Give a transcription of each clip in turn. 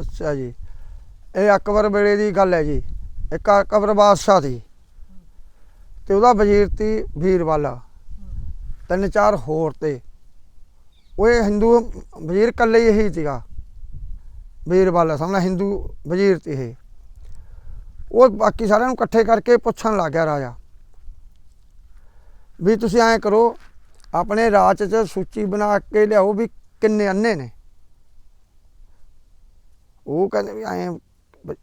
ਅੱਛਾ ਜੀ। ਇਹ ਅਕਬਰ ਵੇਲੇ ਦੀ ਗੱਲ ਹੈ ਜੀ। ਇੱਕ ਅਕਬਰ ਬਾਦਸ਼ਾਹ ਸੀ। ਤੇ ਉਹਦਾ ਵਜ਼ੀਰ ਸੀ ਵੀਰਵਾਲਾ ਤਿੰਨ ਚਾਰ ਹੋਰ ਤੇ। ਉਹ ਇਹ ਹਿੰਦੂ ਵਜ਼ੀਰ ਇਕੱਲੇ ਹੀ ਇਹੀ ਸੀਗਾ। ਵੀਰਵਾਲਾ ਸਾਹਮਣੇ ਹਿੰਦੂ ਵਜ਼ੀਰ ਸੀ ਇਹ। ਉਹ ਬਾਕੀ ਸਾਰਿਆਂ ਨੂੰ ਇਕੱਠੇ ਕਰਕੇ ਪੁੱਛਣ ਲੱਗ ਗਿਆ ਰਾਜਾ। ਵੀ ਤੁਸੀਂ ਐਂ ਕਰੋ, ਆਪਣੇ ਰਾਜ 'ਚ ਸੂਚੀ ਬਣਾ ਕੇ ਲਿਆਓ ਵੀ ਕਿੰਨੇ ਅੰਨੇ ਨੇ। ਉਹ ਕਹਿੰਦੇ ਵੀ ਐਂ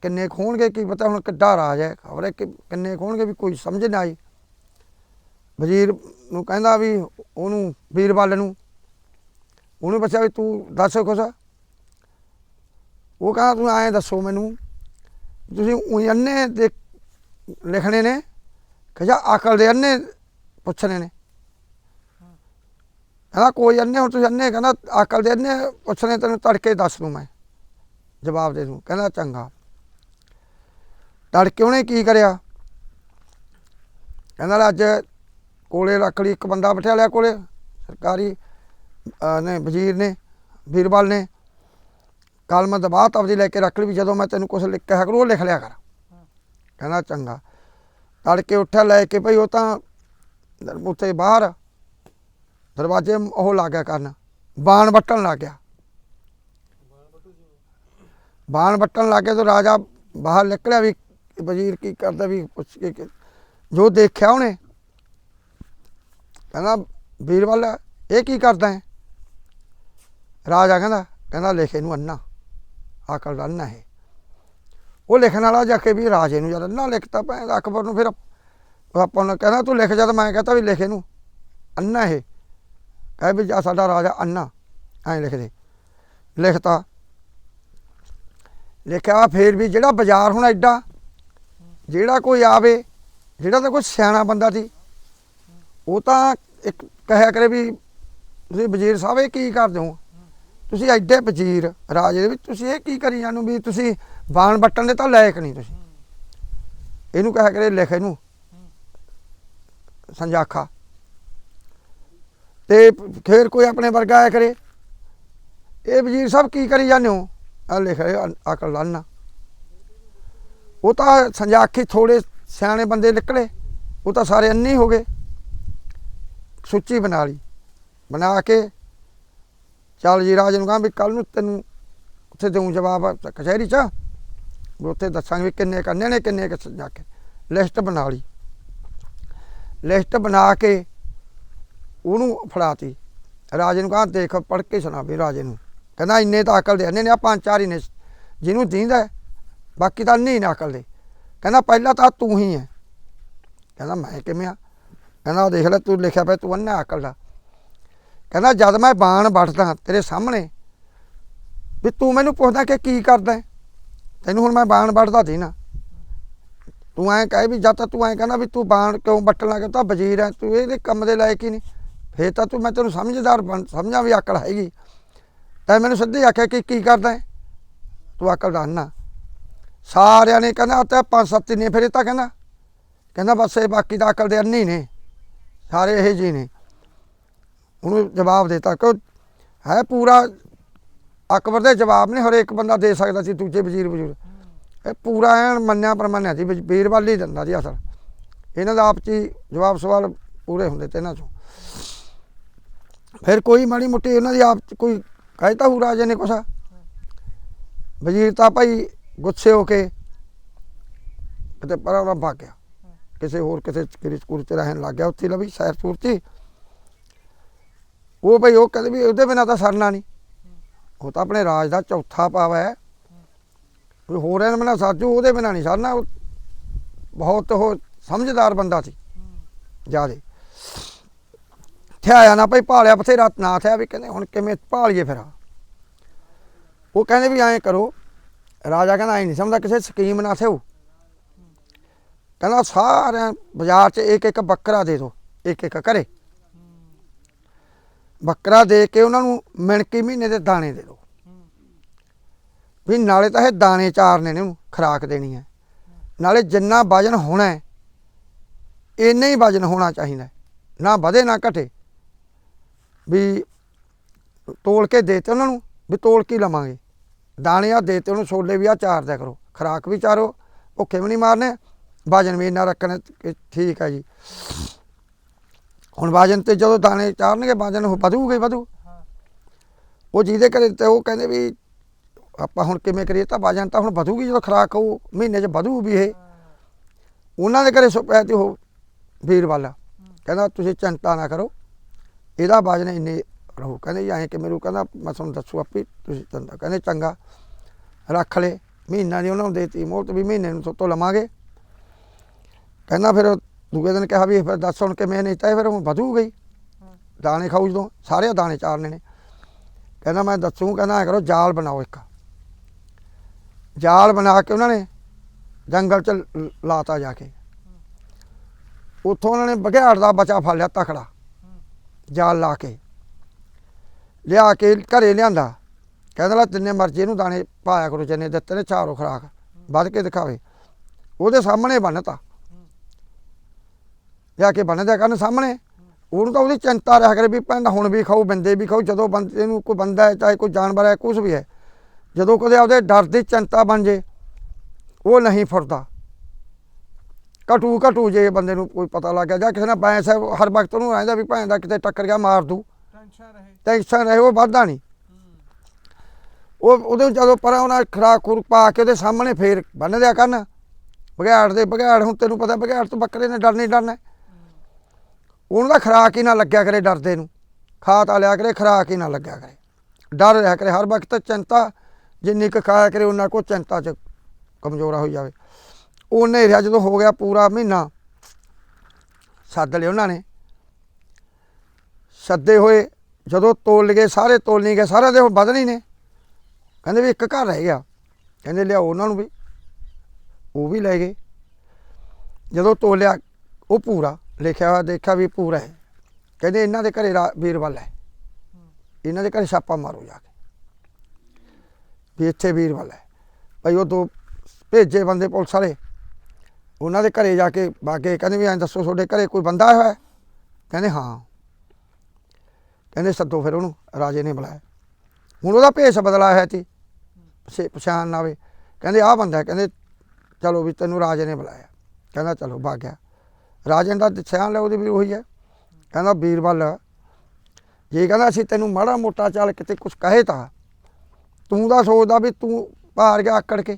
ਕਿੰਨੇ ਖੋਣਗੇ ਕੀ ਪਤਾ ਹੁਣ ਕਿੱਡਾ ਰਾਜ ਹੈ। ਖਬਰ ਹੈ ਕਿ ਕਿੰਨੇ ਖੋਣਗੇ ਵੀ ਕੋਈ ਸਮਝ ਨਾ ਆਈ। ਵਜ਼ੀਰ ਨੂੰ ਕਹਿੰਦਾ ਵੀ ਉਹਨੂੰ, ਵੀਰਵਾਲ ਨੂੰ, ਉਹਨੂੰ ਪੁੱਛਿਆ ਵੀ ਤੂੰ ਦੱਸ ਕੁਛ। ਉਹ ਕਹਿੰਦਾ ਤੂੰ ਐਂ ਦੱਸੋ ਮੈਨੂੰ, ਤੁਸੀਂ ਉਹੀ ਅੰਨੇ ਦੇ ਲਿਖਣੇ ਨੇ ਕਿ ਅਕਲ ਦੇ ਅੰਨੇ ਪੁੱਛਣੇ ਨੇ। ਕਹਿੰਦਾ ਕੋਈ ਅੰਨੇ, ਹੁਣ ਤੁਸੀਂ ਅੰਨੇ, ਕਹਿੰਦਾ ਅਕਲ ਦੇ ਅੰਨੇ ਪੁੱਛਣੇ, ਤੈਨੂੰ ਤੜਕੇ ਦੱਸ ਦੂੰ ਮੈਂ। ਜਵਾਬ ਦੇ ਦੂੰ, ਕਹਿੰਦਾ ਚੰਗਾ। ਤੜਕੇ ਉਹਨੇ ਕੀ ਕਰਿਆ? ਕਹਿੰਦਾ ਅੱਜ ਕੋਲੇ ਰੱਖ ਲਈ, ਇੱਕ ਬੰਦਾ ਬਿਠਾ ਲਿਆ ਕੋਲੇ, ਸਰਕਾਰੀ ਨੇ, ਵਜ਼ੀਰ ਨੇ, ਵੀਰਵਾਲ ਨੇ। ਕਲਮ ਦਬਾਅ ਤਬਦੀ ਲੈ ਕੇ ਰੱਖ ਲਈ ਵੀ ਜਦੋਂ ਮੈਂ ਤੈਨੂੰ ਕੁਝ ਲਿਖ ਕਿਹਾ ਕਰੂ, ਉਹ ਲਿਖ ਲਿਆ ਕਰ। ਕਹਿੰਦਾ ਚੰਗਾ। ਤੜਕੇ ਉੱਠਿਆ ਲੈ ਕੇ ਭਈ ਉਹ ਤਾਂ ਉੱਥੇ ਬਾਹਰ, ਦਰਵਾਜ਼ੇ ਉਹ ਲੱਗ ਗਿਆ ਕਰਨ। ਬਾਣ ਵੱਟਣ ਲੱਗ ਗਿਆ। ਬਾਣ ਵੱਟਣ ਲੱਗ ਗਿਆ ਤਾਂ ਰਾਜਾ ਬਾਹਰ ਨਿਕਲਿਆ ਵੀ ਵਜ਼ੀਰ ਕੀ ਕਰਦਾ ਵੀ ਪੁੱਛ ਕੇ ਜੋ ਦੇਖਿਆ ਉਹਨੇ। ਕਹਿੰਦਾ, ਵੀਰਵਾਲ, ਇਹ ਕੀ ਕਰਦਾ ਹੈ? ਰਾਜਾ ਕਹਿੰਦਾ ਕਹਿੰਦਾ ਲਿਖ ਨੂੰ ਅੰਨਾ। ਅਕਲ ਦਾ ਅੰਨਾ ਹੈ ਉਹ ਲਿਖਣ ਵਾਲਾ ਜਾ ਕੇ ਵੀ ਰਾਜੇ ਨੂੰ ਜਦ ਅੰਨਾ ਲਿਖਤਾ ਭੈਣ ਅਕਬਰ ਨੂੰ ਫਿਰ ਆਪਾਂ ਨੂੰ ਕਹਿੰਦਾ, ਤੂੰ ਲਿਖ ਜਦ ਮੈਂ ਕਹਤਾ ਵੀ ਲਿਖੇ ਨੂੰ ਅੰਨਾ ਇਹ। ਕਹੇ ਵੀ ਜਾ ਸਾਡਾ ਰਾਜਾ ਅੰਨਾ। ਐਂ ਲਿਖ ਦੇ ਲਿਖਤਾ ਲਿਖਿਆ ਫੇਰ ਵੀ ਜਿਹੜਾ ਬਾਜ਼ਾਰ ਹੁਣ ਐਡਾ, ਜਿਹੜਾ ਕੋਈ ਆਵੇ, ਜਿਹੜਾ ਤਾਂ ਕੋਈ ਸਿਆਣਾ ਬੰਦਾ ਸੀ, ਉਹ ਤਾਂ ਇੱਕ ਕਹਿਆ ਕਰੇ ਵੀ ਤੁਸੀਂ ਵਜ਼ੀਰ ਸਾਹਿਬ ਇਹ ਕੀ ਕਰਦੇ ਹੋ? ਤੁਸੀਂ ਐਡੇ ਵਜ਼ੀਰ ਰਾਜੇ ਦੇ ਵਿੱਚ ਤੁਸੀਂ ਇਹ ਕੀ ਕਰੀ ਜਾਨੂੰ ਵੀ ਤੁਸੀਂ ਬਾਣ ਬੱਟਣ ਦੇ ਤਾਂ ਲਾਇਕ ਨਹੀਂ ਤੁਸੀਂ? ਇਹਨੂੰ ਕਹਿਆ ਕਰੇ ਲਿਖ ਇਹਨੂੰ, ਸੰਜਾਖਾ। ਤੇ ਫੇਰ ਕੋਈ ਆਪਣੇ ਵਰਗਾ ਆਇਆ ਕਰੇ। ਇਹ ਵਜ਼ੀਰ ਸਾਹਿਬ ਕੀ ਕਰੀ ਜਾਂਦੇ ਹੋ? ਆ ਲਿਖ ਰਿਹਾ ਅਕਲ ਲਾਨਾ। ਉਹ ਤਾਂ ਸੰਜਾਖੀ ਥੋੜੇ ਸਿਆਣੇ ਬੰਦੇ ਨਿਕਲੇ, ਉਹ ਤਾਂ ਸਾਰੇ ਅੰਨੇ ਹੋ ਗਏ। ਸੂਚੀ ਬਣਾ ਲਈ। ਬਣਾ ਕੇ ਚੱਲ ਜੀ ਰਾਜ ਨੂੰ ਕਹਾਂ ਵੀ ਕੱਲ ਨੂੰ ਤੈਨੂੰ ਉੱਥੇ ਦੇਉਂ ਜਵਾਬ ਕਚਹਿਰੀ ਚ। ਵੀ ਉੱਥੇ ਦੱਸਾਂਗੇ ਵੀ ਕਿੰਨੇ ਕਰਨੇ ਨੇ, ਕਿੰਨੇ ਕਿ ਜਾ ਕੇ ਲਿਸਟ ਬਣਾ ਲਈ। ਲਿਸਟ ਬਣਾ ਕੇ ਉਹਨੂੰ ਫੜਾਤੀ। ਰਾਜੇ ਨੂੰ ਕਹਾਂ, ਦੇਖ, ਪੜ੍ਹ ਕੇ ਸੁਣਾ ਵੀ ਰਾਜੇ ਨੂੰ। ਕਹਿੰਦਾ ਇੰਨੇ ਤਾਂ ਅਕਲ ਦੇ ਅੰਨੇ ਨੇ ਆ ਪੰਜ ਚਾਰ ਹੀ ਨੇ, ਜਿਹਨੂੰ ਦੀਂਦਾ ਬਾਕੀ ਤਾਂ ਨਹੀਂ ਨੇ ਅਕਲ ਦੇ। ਕਹਿੰਦਾ ਪਹਿਲਾਂ ਤਾਂ ਤੂੰ ਹੀ ਹੈ। ਕਹਿੰਦਾ ਮੈਂ ਕਿਵੇਂ ਆ? ਕਹਿੰਦਾ ਦੇਖ ਲੈ, ਤੂੰ ਲਿਖਿਆ ਪਿਆ, ਤੂੰ ਅੰਨਾ ਅਕਲ ਦਾ। ਕਹਿੰਦਾ ਜਦ ਮੈਂ ਬਾਣ ਵੱਟਦਾ ਤੇਰੇ ਸਾਹਮਣੇ, ਵੀ ਤੂੰ ਮੈਨੂੰ ਪੁੱਛਦਾ ਕਿ ਕੀ ਕਰਦਾ ਤੈਨੂੰ ਹੁਣ ਮੈਂ ਬਾਣ ਵੱਟਦਾ ਦੇ ਨਾ। ਤੂੰ ਐਂ ਕਹੇ ਵੀ ਜਦ ਤੱਕ ਤੂੰ ਐਂ ਕਹਿੰਦਾ ਵੀ ਤੂੰ ਬਾਣ ਕਿਉਂ ਵੱਟਣ ਲੱਗਾ ਤਾਂ ਵਜ਼ੀਰ ਹੈ, ਤੂੰ ਇਹਦੇ ਕੰਮ ਦੇ ਲਾਇਕ ਹੀ ਨਹੀਂ। ਫੇਰ ਤਾਂ ਤੂੰ, ਮੈਂ ਤੈਨੂੰ ਸਮਝਦਾਰ ਬਣ, ਸਮਝਾਂ ਵੀ ਅਕਲ ਹੈਗੀ। ਤੈਂ ਮੈਨੂੰ ਸਿੱਧੇ ਆਖਿਆ ਕਿ ਕੀ ਕਰਦਾ ਹੈ? ਤੂੰ ਅਕਲ ਦਾ ਨਾ। ਸਾਰਿਆਂ ਨੇ ਕਹਿੰਦਾ ਤੇ ਪੰਜ ਸੱਤ ਨੇ, ਫਿਰ ਇਹ ਤਾਂ ਕਹਿੰਦਾ ਕਹਿੰਦਾ ਬਸ ਇਹ ਬਾਕੀ ਤਾਂ ਅਕਲ ਦੇ ਅੰਨੀ ਨੇ। ਸਾਰੇ ਇਹ ਜੀ ਨੇ। ਉਹਨੂੰ ਜਵਾਬ ਦਿੱਤਾ, ਕਿ ਹੈ ਪੂਰਾ ਅਕਬਰ ਦੇ ਜਵਾਬ ਨੇ, ਹਰੇਕ ਬੰਦਾ ਦੇ ਸਕਦਾ ਸੀ, ਦੂਜੇ ਵਜ਼ੀਰ ਵਜ਼ੂਰ। ਇਹ ਪੂਰਾ ਐਨ ਮੰਨਿਆ ਪਰਮੰਨਿਆ ਸੀ ਵੀਰਵਾਲ ਹੀ ਦਿੰਦਾ ਸੀ ਅਸਲ। ਇਹਨਾਂ ਦਾ ਆਪ 'ਚ ਹੀ ਜਵਾਬ ਸਵਾਲ ਪੂਰੇ ਹੁੰਦੇ ਤੇ ਇਹਨਾਂ ਚੋਂ। ਫਿਰ ਕੋਈ ਮਾੜੀ ਮੋਟੀ ਉਹਨਾਂ ਦੀ ਆਪ 'ਚ ਕੋਈ ਕਹਿਤਾ ਹੂ ਰਾਜੇ ਨੇ ਕੁਛ। ਵਜ਼ੀਰ ਤਾਂ ਭਾਈ ਗੁੱਸੇ ਹੋ ਕੇ ਕਿਤੇ ਪਰਾਂ ਭੱਗ ਗਿਆ। ਕਿਸੇ ਹੋਰ ਕਿਸੇ ਕਿਰੀ ਸਕੂਲ ਚ ਰਹਿਣ ਲੱਗ ਗਿਆ। ਉੱਥੇ ਲਵੀ ਸੂਰ ਚ ਹੀ। ਉਹ ਭਾਈ ਉਹ ਕਹਿੰਦੇ ਵੀ ਉਹਦੇ ਬਿਨਾਂ ਤਾਂ ਸਰਨਾ ਨਹੀਂ। ਉਹ ਤਾਂ ਆਪਣੇ ਰਾਜ ਦਾ ਚੌਥਾ ਪਾਵਾ ਹੈ। ਕੋਈ ਹੋਰ ਇਹਨਾਂ ਬਿਨਾਂ ਸਾਜੂ ਉਹਦੇ ਬਿਨਾਂ ਨਹੀਂ ਸਰਨਾ। ਬਹੁਤ ਉਹ ਸਮਝਦਾਰ ਬੰਦਾ ਸੀ। ਜਿਆਦੇ। ਥਿਆਇਆ ਨਾ ਭਾਈ, ਭਾਲਿਆ ਬਥੇਰਾ, ਨਾ ਥਿਆ ਵੀ ਕਹਿੰਦੇ ਹੁਣ ਕਿਵੇਂ ਭਾਲੀਏ ਫਿਰ ਉਹ ਕਹਿੰਦੇ ਵੀ ਐਂ ਕਰੋ, ਰਾਜਾ ਕਹਿੰਦਾ ਐਂ ਨਹੀਂ ਸਮਝਦਾ ਕਿਸੇ ਸਕੀਮ ਨਾ ਥਿਓ ਕਹਿੰਦਾ ਸਾਰਿਆਂ ਬਾਜ਼ਾਰ 'ਚ ਇੱਕ ਇੱਕ ਬੱਕਰਾ ਦੇ ਦਿਓ ਇੱਕ ਇੱਕ ਕਰੇ। ਬੱਕਰਾ ਦੇ ਕੇ ਉਹਨਾਂ ਨੂੰ ਮਿਣਕੀ ਮਹੀਨੇ ਦੇ ਦਾਣੇ ਦੇ ਦਿਓ ਵੀ ਨਾਲੇ ਤਾਂ ਇਹ ਦਾਣੇ ਚਾਰਨੇ ਨੇ ਉਹਨੂੰ, ਖਰਾਕ ਦੇਣੀ ਹੈ। ਨਾਲੇ ਜਿੰਨਾ ਵਜਨ ਹੋਣਾ ਹੈ, ਇੰਨਾ ਹੀ ਵਜਨ ਹੋਣਾ ਚਾਹੀਦਾ ਨਾ ਵਧੇ ਨਾ ਘਟੇ। ਵੀ ਤੋਲ ਕੇ ਦੇਤੇ ਉਹਨਾਂ ਨੂੰ, ਵੀ ਤੋਲ ਕੇ ਲਵਾਂਗੇ? ਦਾਣੇ ਆ ਦੇਤੇ ਉਹਨੂੰ ਛੋਲੇ ਵੀ ਆ ਚਾਰ ਦਿਆ ਕਰੋ। ਖਰਾਕ ਵੀ ਚਾਰੋ, ਭੁੱਖੇ ਵੀ ਨਹੀਂ ਮਾਰਨੇ ਵਜਨ ਵੀ ਇੰਨਾ ਰੱਖਣਾ ਕਿ ਠੀਕ ਹੈ ਜੀ। ਹੁਣ ਵਜਨ ਤੇ ਜਦੋਂ ਦਾਣੇ ਚਾਰਨਗੇ ਵਜਨ ਉਹ ਵਧੂਗਾ ਹੀ ਵਧੂ। ਉਹ ਜਿਹਦੇ ਘਰੇ ਤੇ ਉਹ ਕਹਿੰਦੇ ਵੀ ਆਪਾਂ ਹੁਣ ਕਿਵੇਂ ਕਰੀਏ ਤਾਂ ਵਜਨ ਤਾਂ ਹੁਣ ਵਧੂਗੀ, ਜਦੋਂ ਖਰਾਕ ਉਹ ਮਹੀਨੇ 'ਚ ਵਧੂ ਵੀ ਇਹ। ਉਹਨਾਂ ਦੇ ਘਰੇ ਸੁਪਿਆ ਤੇ ਉਹ ਵੀਰ ਵਾਲਾ ਕਹਿੰਦਾ, ਤੁਸੀਂ ਚਿੰਤਾ ਨਾ ਕਰੋ ਇਹਦਾ ਵਜਨ ਇੰਨੇ ਰਹੂ, ਕਹਿੰਦੇ ਜੀ ਐਂ ਕਿ ਮੈਨੂੰ ਕਹਿੰਦਾ, ਮੈਂ ਤੁਹਾਨੂੰ ਦੱਸੂ ਆਪੇ ਤੁਸੀਂ ਚੰਦਾ ਕਹਿੰਦੇ ਚੰਗਾ, ਰੱਖ ਲੈ, ਮਹੀਨਾ ਦੀ ਉਹਨਾਂ ਨੂੰ ਦੇਤੀ ਮੋਹਲਤ ਵੀ ਮਹੀਨੇ ਨੂੰ ਤੋਂ ਲਵਾਂਗੇ। ਕਹਿੰਦਾ ਫਿਰ ਦੂਜੇ ਦਿਨ ਕਿਹਾ ਵੀ ਫਿਰ ਦੱਸ ਹੁਣ ਮੈਂ ਨਹੀਂ, ਤਾਂ ਇਹ ਫਿਰ ਉਹ ਵਧੂ ਗਈ। ਦਾਣੇ ਖਾਊ ਜਦੋਂ ਸਾਰੇ ਦਾਣੇ ਚਾਰਨੇ ਨੇ। ਕਹਿੰਦਾ ਮੈਂ ਦੱਸੂ, ਕਹਿੰਦਾ ਐ ਕਰੋ, ਜਾਲ ਬਣਾਓ ਇੱਕ। ਜਾਲ ਬਣਾ ਕੇ ਉਹਨਾਂ ਨੇ ਜੰਗਲ ਚ ਲ- ਲਾਤਾ ਜਾ ਕੇ। ਉੱਥੋਂ ਉਹਨਾਂ ਨੇ ਬਘਿਆੜ ਦਾ ਬਚਾ ਫੜ ਲਿਆ ਤਖੜਾ ਜਾਲ ਲਾ ਕੇ। ਲਿਆ ਕੇ ਘਰੇ ਲਿਆਂਦਾ। ਕਹਿੰਦਾ ਲਾ ਜਿੰਨੇ ਮਰਜ਼ੀ ਇਹਨੂੰ ਦਾਣੇ ਪਾਇਆ ਕਰੋ, ਜਿੰਨੇ ਦਿੱਤੇ ਨੇ ਚਾਰੋ ਖਰਾਕ, ਵੱਧ ਕੇ ਦਿਖਾਵੇ। ਉਹਦੇ ਸਾਹਮਣੇ ਬੰਨਤਾ। ਲਿਆ ਕੇ ਬੰਨ ਦਿਆ ਕਰਨ ਸਾਹਮਣੇ। ਉਹਨੂੰ ਤਾਂ ਉਹਦੀ ਚਿੰਤਾ ਰਹਿ ਕਰੇ ਵੀ ਭੈਣ ਹੁਣ ਵੀ ਖਾਓ ਬੰਦੇ ਵੀ ਖਾਓ ਜਦੋਂ ਬੰਦੇ ਨੂੰ ਕੋਈ ਬੰਦਾ ਹੈ, ਚਾਹੇ ਕੋਈ ਜਾਨਵਰ ਹੈ ਕੁਝ ਵੀ ਹੈ, ਜਦੋਂ ਕਦੇ ਆਪਦੇ ਡਰ ਦੀ ਚਿੰਤਾ ਬਣ ਜੇ, ਉਹ ਨਹੀਂ ਫੁਰਦਾ। ਘਟੂ ਘਟੂ ਜੇ ਬੰਦੇ ਨੂੰ ਕੋਈ ਪਤਾ ਲੱਗ ਗਿਆ ਜਾਂ ਕਿਸੇ ਨਾਲ ਹੈ ਉਹ ਹਰ ਵਕਤ ਉਹਨੂੰ ਰਹਿੰਦਾ ਵੀ ਭੈਣ ਦਾ ਕਿਤੇ ਟੱਕਰ ਗਿਆ ਮਾਰ ਦੂ। ਟੈਨਸ਼ਨ ਰਹੇ। ਟੈਨਸ਼ਨ ਰਹੇ ਉਹ ਵੱਧਦਾ ਨਹੀਂ। ਉਹ ਉਹਦੇ ਜਦੋਂ ਪਰਾਂ ਉਹਨਾਂ ਖਰਾਕ ਖੁਰ ਪਾ ਕੇ ਉਹਦੇ ਸਾਹਮਣੇ ਫੇਰ ਬੰਨ ਦਿਆ ਕਰਨ। ਬਘਿਆੜ ਦੇ ਬਘਿਆੜ ਹੁਣ ਤੈਨੂੰ ਪਤਾ ਬਘਿਆੜ ਤੋਂ ਬੱਕਰੇ ਨੇ ਡਰ ਨਹੀਂ ਡਰਨਾ। ਉਹਨੂੰ ਦਾ ਖਰਾਕ ਹੀ ਨਾ ਲੱਗਿਆ ਕਰੇ ਡਰਦੇ ਨੂੰ। ਖਾ ਤਾ ਲਿਆ ਕਰੇ ਖਰਾਕ ਹੀ ਨਾ ਲੱਗਿਆ ਕਰੇ। ਡਰ ਰਿਹਾ ਕਰੇ ਹਰ ਵਕਤ ਚਿੰਤਾ ਜਿੰਨੀ ਕੁ ਖਾਇਆ ਕਰੇ ਉਹਨਾਂ ਕੋ ਚਿੰਤਾ ਚ ਕਮਜ਼ੋਰਾ ਹੋ ਜਾਵੇ। ਉਹਨੇ ਰਿਹਾ ਜਦੋਂ ਹੋ ਗਿਆ ਪੂਰਾ ਮਹੀਨਾ। ਸੱਦ ਲਿਆ ਉਹਨਾਂ ਨੇ। ਸੱਦੇ ਹੋਏ, ਜਦੋਂ ਤੋਲ ਗਏ ਸਾਰੇ ਤੋਲ ਨਹੀਂ ਗਏ, ਸਾਰਿਆਂ ਦੇ ਹੁਣ ਵਧਣੇ ਹੀ ਨੇ। ਕਹਿੰਦੇ ਵੀ ਇੱਕ ਘਰ ਰਹਿ ਗਿਆ। ਕਹਿੰਦੇ ਲਿਆਓ ਉਹਨਾਂ ਨੂੰ ਵੀ। ਉਹ ਵੀ ਲੈ ਗਏ। ਜਦੋਂ ਤੋਲਿਆ, ਉਹ ਪੂਰਾ। ਲਿਖਿਆ ਹੋਇਆ, ਦੇਖਿਆ ਵੀ ਪੂਰਾ ਹੈ। ਕਹਿੰਦੇ ਇਹਨਾਂ ਦੇ ਘਰੇ ਰਾ- ਵੀਰਵਾਲ ਹੈ। ਇਹਨਾਂ ਦੇ ਘਰੇ ਛਾਪਾ ਮਾਰੋ ਜਾ ਕੇ। ਵੀ ਇੱਥੇ ਵੀਰਵਾਲ ਹੈ। ਭਾਈ ਉਹ ਦੋ ਭੇਜੇ ਬੰਦੇ ਪੁਲਿਸ ਵਾਲੇ। ਉਹਨਾਂ ਦੇ ਘਰੇ ਜਾ ਕੇ ਬਾਗੇ ਕਹਿੰਦੇ ਵੀ ਐਂ ਦੱਸੋ ਤੁਹਾਡੇ ਘਰੇ ਕੋਈ ਬੰਦਾ ਆਇਆ ਹੋਇਆ ਕਹਿੰਦੇ ਹਾਂ। ਕਹਿੰਦੇ ਸੱਦੋ ਫਿਰ ਉਹਨੂੰ, ਰਾਜੇ ਨੇ ਬੁਲਾਇਆ। ਹੁਣ ਉਹਦਾ ਭੇਸ ਬਦਲਾ ਹੋਇਆ ਸੀ ਪਛੇ- ਪਛਾਣ ਨਾ ਆਵੇ ਕਹਿੰਦੇ ਆਹ ਬੰਦਾ ਹੈ, ਕਹਿੰਦੇ ਚਲੋ ਵੀ ਤੈਨੂੰ ਰਾਜੇ ਨੇ ਬੁਲਾਇਆ। ਕਹਿੰਦਾ ਚਲੋ ਭੱਗ ਗਿਆ ਰਾਜੇ ਦਾ ਪਛਾਣ ਲਿਆ ਉਹਦੀ ਵੀ ਉਹੀ ਹੈ। ਕਹਿੰਦਾ ਵੀਰਬਲ, ਜੇ ਕਹਿੰਦਾ ਅਸੀਂ ਤੈਨੂੰ ਮਾੜਾ ਮੋਟਾ ਚੱਲ ਕਿਤੇ ਕੁਝ ਕਹੇ ਤਾਂ, ਤੂੰ ਦਾ ਸੋਚਦਾ ਵੀ ਤੂੰ ਭਾਰ ਗਿਆ ਆਕੜ ਕੇ।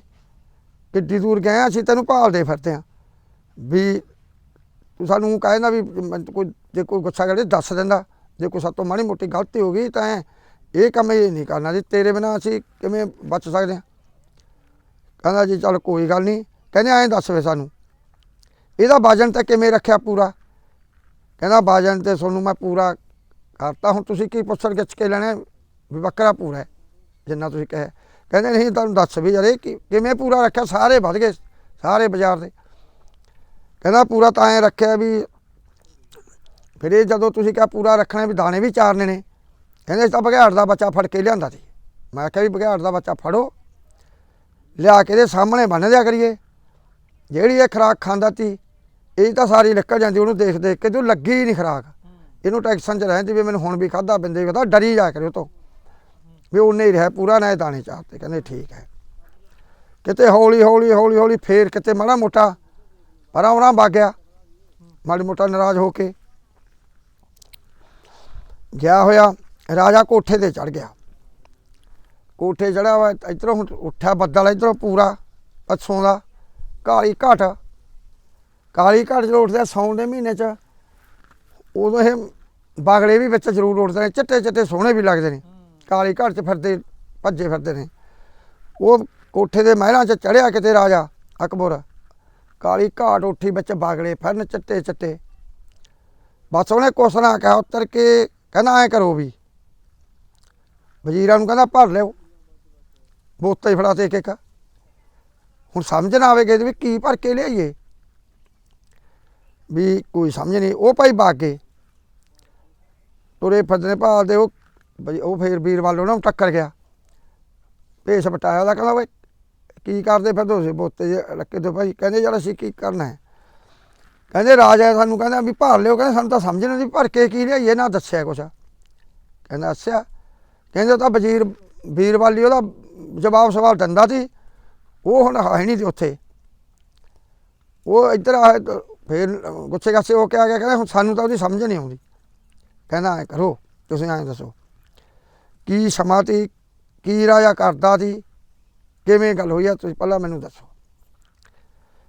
ਕਿੱਡੀ ਦੂਰ ਗਏ ਆ, ਅਸੀਂ ਤੈਨੂੰ ਭਾਲਦੇ ਫਿਰਦੇ ਆ। ਵੀ ਤੂੰ ਸਾਨੂੰ ਕਹਿੰਦਾ ਵੀ ਕੋਈ, ਜੇ ਕੋਈ ਗੁੱਸਾ ਕਰੇ ਦੱਸ ਦਿੰਦਾ। ਜੇ ਕੋਈ ਸਾਤੋਂ ਮਾੜੀ ਮੋਟੀ ਗਲਤੀ ਹੋ ਗਈ ਤਾਂ ਇਹ ਕੰਮ ਇਹ ਨਹੀਂ ਕਰਨਾ ਜੀ। ਤੇਰੇ ਬਿਨਾ ਅਸੀਂ ਕਿਵੇਂ ਬਚ ਸਕਦੇ ਹਾਂ? ਕਹਿੰਦਾ ਜੀ, ਚੱਲ ਕੋਈ ਗੱਲ ਨਹੀਂ। ਕਹਿੰਦੇ ਐਂ ਦੱਸ ਵੇ ਸਾਨੂੰ। ਇਹਦਾ ਵਜਨ ਤਾਂ ਕਿਵੇਂ ਰੱਖਿਆ ਪੂਰਾ? ਕਹਿੰਦਾ ਵਜਨ ਤੇ ਤੁਹਾਨੂੰ ਮੈਂ ਪੂਰਾ ਕਰਤਾ। ਹੁਣ ਤੁਸੀਂ ਕੀ ਪੁੱਛਣ ਗਿੱਛ ਕੇ ਲੈਣਾ? ਵੀ ਬੱਕਰਾ ਪੂਰਾ ਹੈ, ਜਿੰਨਾ ਤੁਸੀਂ ਕਹੇ। ਕਹਿੰਦੇ ਨਹੀਂ, ਤੁਹਾਨੂੰ ਦੱਸ ਵੀ ਯਾਰ ਇਹ ਕਿਵੇਂ ਪੂਰਾ ਰੱਖਿਆ? ਸਾਰੇ ਵੱਧ ਗਏ। ਸਾਰੇ ਬਾਜ਼ਾਰ ਦੇ। ਕਹਿੰਦਾ ਪੂਰਾ ਤਾਂ ਐਂ ਰੱਖਿਆ ਵੀ ਫਿਰ ਇਹ ਜਦੋਂ ਤੁਸੀਂ ਕਿਹਾ ਪੂਰਾ ਰੱਖਣਾ ਵੀ ਦਾਣੇ ਵੀ ਚਾਰਨੇ ਨੇ, ਕਹਿੰਦੇ ਤਾਂ ਬਘਿਆੜ ਦਾ ਬੱਚਾ ਫੜ ਕੇ ਲਿਆਂਦਾ ਸੀ। ਮੈਂ ਕਿਹਾ ਵੀ ਬਘਿਆੜ ਦਾ ਬੱਚਾ ਫੜੋ, ਲਿਆ ਕੇ ਇਹਦੇ ਸਾਹਮਣੇ ਬੰਨ ਦਿਆ ਕਰੀਏ। ਜਿਹੜੀ ਇਹ ਖਰਾਕ ਖਾਂਦਾ ਤੀ ਇਹ ਤਾਂ ਸਾਰੀ ਨਿਕਲ ਜਾਂਦੀ, ਉਹਨੂੰ ਦੇਖ ਦੇਖ ਕੇ ਤੇ ਲੱਗੀ ਹੀ ਨਹੀਂ ਖਰਾਕ। ਇਹਨੂੰ ਟੈਕਸ਼ਨ ਚ ਰਹਿੰਦੀ ਵੀ ਮੈਨੂੰ ਹੁਣ ਵੀ ਖਾਦਾ ਬਿੰਦੇ ਵੀ ਕਹਦਾ ਡਰੀ ਜਾ ਕਰੇ ਉਹ ਤੋਂ। ਵੀ ਉਹਨੇ ਹੀ ਰਿਹਾ ਪੂਰਾ, ਨਾ ਇਹ ਦਾਣੇ ਚਾਰਤੇ, ਕਹਿੰਦੇ ਠੀਕ ਹੈ। ਕਿਤੇ ਹੌਲੀ ਹੌਲੀ ਹੌਲੀ ਹੌਲੀ ਫੇਰ ਕਿਤੇ ਮਾੜਾ ਮੋਟਾ ਪਰਾਂ ਉਹਨਾਂ ਵਗ ਗਿਆ। ਮਾੜੀ ਮੋਟਾ ਨਾਰਾਜ਼ ਹੋ ਕੇ ਗਿਆ ਹੋਇਆ। ਰਾਜਾ ਕੋਠੇ ਤੇ ਚੜ ਗਿਆ। ਕੋਠੇ ਚੜਿਆ ਵਾ ਇਧਰੋਂ ਹੁਣ ਉੱਠਿਆ ਬੱਦਲ, ਇਧਰੋਂ ਪੂਰਾ ਪੱਛੋਂ ਦਾ, ਕਾਲੀ ਘਾਟ। ਕਾਲੀ ਘਾਟ ਜਦੋਂ ਉੱਠਦਾ ਸੌਣ ਦੇ ਮਹੀਨੇ ਚ, ਉਦੋਂ ਇਹ ਬਾਗੜੇ ਵੀ ਵਿੱਚ ਜ਼ਰੂਰ ਉੱਠਦੇ ਨੇ, ਚਿੱਟੇ ਚਿੱਟੇ ਸੋਹਣੇ ਵੀ ਲੱਗਦੇ ਨੇ। ਕਾਲੀ ਘਾਟ ਚ ਫਿਰਦੇ, ਭੱਜੇ ਫਿਰਦੇ ਨੇ। ਉਹ ਕੋਠੇ ਦੇ ਮਹਿਲਾਂ ਚ ਚੜਿਆ ਕਿਤੇ ਰਾਜਾ ਅਕਬਰ। ਕਾਲੀ ਘਾਟ ਉੱਠੀ ਵਿੱਚ ਬਾਗਲੇ ਫਿਰਨ ਚਿੱਟੇ ਚਿੱਟੇ। ਬਸ ਉਹਨੇ ਕੁਛ ਨਾ ਕਿਹਾ, ਉੱਤਰ ਕੇ ਕਹਿੰਦਾ, ਐ ਕਰੋ ਵੀ। ਵਜ਼ੀਰਾਂ ਨੂੰ ਕਹਿੰਦਾ, ਭਰ ਲਿਓ। ਬੋਤਾਂ ਹੀ ਫੜਾ ਤੇ ਇੱਕ ਇੱਕ ਹੁਣ ਸਮਝ ਨਾ ਆਵੇਗਾ ਵੀ ਕੀ ਭਰ ਕੇ ਲਿਆਈਏ। ਵੀ ਕੋਈ ਸਮਝ ਨਹੀਂ, ਉਹ ਭਾਈ ਬਾਗੇ। ਤੁਰੇ ਫਿਰਦੇ ਨੇ ਭਾਲਦੇ, ਉਹ ਬਈ ਉਹ ਫੇਰ ਵੀਰ ਵੱਲ ਉਹਨਾਂ ਨੂੰ ਟੱਕਰ ਗਿਆ। ਭੇਸ ਬਟਾਇਆ ਉਹਦਾ, ਕਹਿੰਦਾ, ਓਏ ਕੀ ਕਰਦੇ ਫਿਰ ਤੁਸੀਂ ਬੋਤੇ ਜੇ ਲੱਕੇ ਤੇ ਭਾਈ। ਕਹਿੰਦੇ, ਯਾਰ ਅਸੀਂ ਕੀ ਕਰਨਾ ਹੈ? ਕਹਿੰਦੇ, ਰਾਜਾ ਸਾਨੂੰ। ਕਹਿੰਦਾ, ਵੀ ਭਰ ਲਿਓ। ਕਹਿੰਦੇ, ਸਾਨੂੰ ਤਾਂ ਸਮਝ ਨਹੀਂ ਆਉਂਦੀ, ਭਰ ਕੇ ਕੀ ਲਿਆਈਏ? ਨਾ ਦੱਸਿਆ ਕੁਛ। ਕਹਿੰਦਾ, ਅੱਛਾ। ਕਹਿੰਦੇ, ਉਹ ਤਾਂ ਵਜ਼ੀਰ, ਵੀਰਵਾਲੀ, ਉਹਦਾ ਜਵਾਬ ਸਵਾਲ ਦਿੰਦਾ ਸੀ। ਉਹ ਹੁਣ ਹੈ ਨਹੀਂ ਸੀ ਉੱਥੇ। ਉਹ ਇੱਧਰ ਆਏ ਫਿਰ ਗੁੱਸੇ ਗਾਸੇ ਹੋ ਕੇ ਆ ਗਿਆ। ਕਹਿੰਦਾ, ਹੁਣ ਸਾਨੂੰ ਤਾਂ ਉਹਦੀ ਸਮਝ ਨਹੀਂ ਆਉਂਦੀ। ਕਹਿੰਦਾ, ਐ ਕਰੋ, ਤੁਸੀਂ ਐਂ ਦੱਸੋ। ਕੀ ਸਮਾਂ ਤੀ ਕੀ ਰਾਜਾ ਕਰਦਾ ਸੀ? ਕਿਵੇਂ ਗੱਲ ਹੋਈ ਆ, ਤੁਸੀਂ ਪਹਿਲਾਂ ਮੈਨੂੰ ਦੱਸੋ।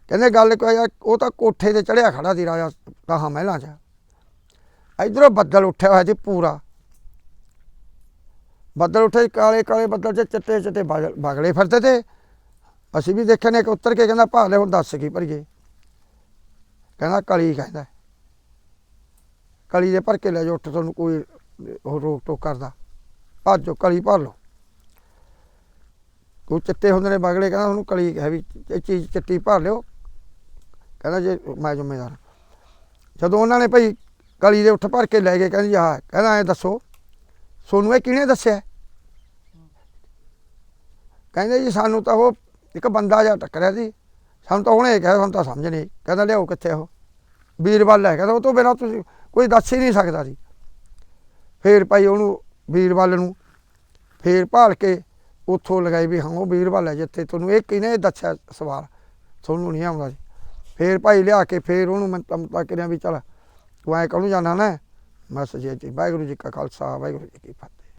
ਕਹਿੰਦੇ ਗੱਲ ਕੋਈ ਉਹ ਤਾਂ ਕੋਠੇ ਤੇ ਚੜਿਆ ਖੜਾ ਸੀ ਰਾਜਾ ਤਾਹਾਂ ਮਹਿਲਾਂ 'ਚ। ਇਧਰੋਂ ਬੱਦਲ ਉੱਠਿਆ ਹੋਇਆ ਸੀ ਪੂਰਾ। ਬੱਦਲ ਉੱਠੇ ਕਾਲੇ ਕਾਲੇ ਬੱਦਲ 'ਚ ਚਿੱਟੇ ਚਿੱਟੇ ਬਾਗ- ਬਾਗਲੇ ਫਿਰਦੇ ਤੇ। ਅਸੀਂ ਵੀ ਦੇਖਿਆ ਨੇ ਕਿ ਉੱਤਰ ਕੇ ਕਹਿੰਦਾ, ਭਾਲੇ ਹੁਣ ਦੱਸ ਕੀ ਭਰੀਏ? ਕਹਿੰਦਾ, ਕਲੀ ਕਹਿੰਦਾ। ਕਲੀ ਦੇ ਭਰ ਕੇ ਲੈ ਜਾਓ, ਉੱਠ ਤੁਹਾਨੂੰ ਕੋਈ ਉਹ ਰੋਕ ਟੋਕ ਕਰਦਾ। ਭੱਜੋ ਕਲੀ ਭਰ ਲਓ। ਕੋਈ ਚਿੱਟੇ ਹੁੰਦੇ ਨੇ ਬਾਗਲੇ, ਕਹਿੰਦਾ ਉਹਨੂੰ ਕਲੀ ਹੈ ਵੀ ਇਹ ਚੀਜ਼ ਚਿੱਟੀ ਭਰ ਲਿਓ। ਕਹਿੰਦਾ ਜੇ ਮੈਂ ਜ਼ਿੰਮੇਦਾਰ ਜਦੋਂ ਉਹਨਾਂ ਨੇ ਭਾਈ ਕਲੀ ਦੇ ਉੱਠ ਭਰ ਕੇ ਲੈ ਗਏ, ਕਹਿੰਦੀ ਆ ਕਹਿੰਦਾ ਐ ਦੱਸੋ, ਸੋਨੂੰ ਇਹ ਕਿਹਨੇ ਦੱਸਿਆ? ਕਹਿੰਦੇ ਜੀ ਸਾਨੂੰ ਤਾਂ ਉਹ ਇੱਕ ਬੰਦਾ ਜਿਹਾ ਟੱਕਰਿਆ ਸੀ। ਸਾਨੂੰ ਤਾਂ ਉਹਨੇ ਕਿਹਾ, ਸਾਨੂੰ ਤਾਂ ਸਮਝ ਨਹੀਂ ਕਹਿੰਦਾ ਲਿਆਓ ਕਿੱਥੇ ਉਹ? ਵੀਰਵਾਲ ਹੈ ਕਹਿੰਦਾ ਉਹ ਤੋਂ ਬਿਨਾਂ ਤੁਸੀਂ ਕੋਈ ਦੱਸ ਹੀ ਨਹੀਂ ਸਕਦਾ ਸੀ। ਫੇਰ ਭਾਈ ਉਹਨੂੰ ਵੀਰਵਾਲ ਨੂੰ ਫੇਰ ਭਾਲ ਕੇ ਉੱਥੋਂ ਲਗਾਈ ਵੀ ਹਾਂ, ਉਹ ਵੀਰਵਾਲ ਹੈ ਜਿੱਥੇ ਤੁਹਾਨੂੰ ਇਹ ਕਿਹਨੇ ਦੱਸਿਆ ਸਵਾਲ, ਤੁਹਾਨੂੰ ਨਹੀਂ ਆਉਂਦਾ ਜੀ। ਫੇਰ ਭਾਈ ਲਿਆ ਕੇ ਫੇਰ ਉਹਨੂੰ ਮੈਂ ਤਮਤਾ ਕਰਿਆ ਵੀ ਚਲ, ਤੂੰ ਐ ਕਹਨੂੰ ਜਾਣਾ ਨਾ? ਬਸ ਜੀ ਜੀ ਵਾਹਿਗੁਰੂ ਜੀ ਕਾ ਖਾਲਸਾ, ਵਾਹਿਗੁਰੂ ਜੀ ਕੀ ਫਤਿਹ।